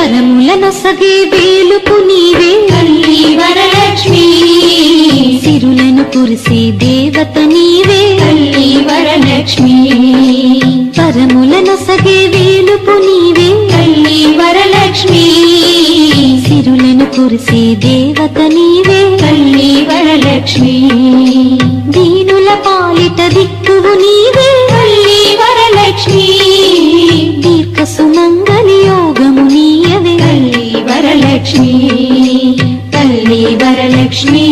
వరములనొసగే వేలుపు నీవే తల్లి వరలక్ష్మి. సిరులను కురిసే దేవత నీవే. తల్లి వరలక్ష్మి. వరములనొసగే వేలుపు నీవే. తల్లి వరలక్ష్మి. సిరులను కురిసే దేవత నీవే. తల్లి వరలక్ష్మి. దీనుల పాలిట దిక్కువు వరలక్ష్మి తల్లి వరలక్ష్మి.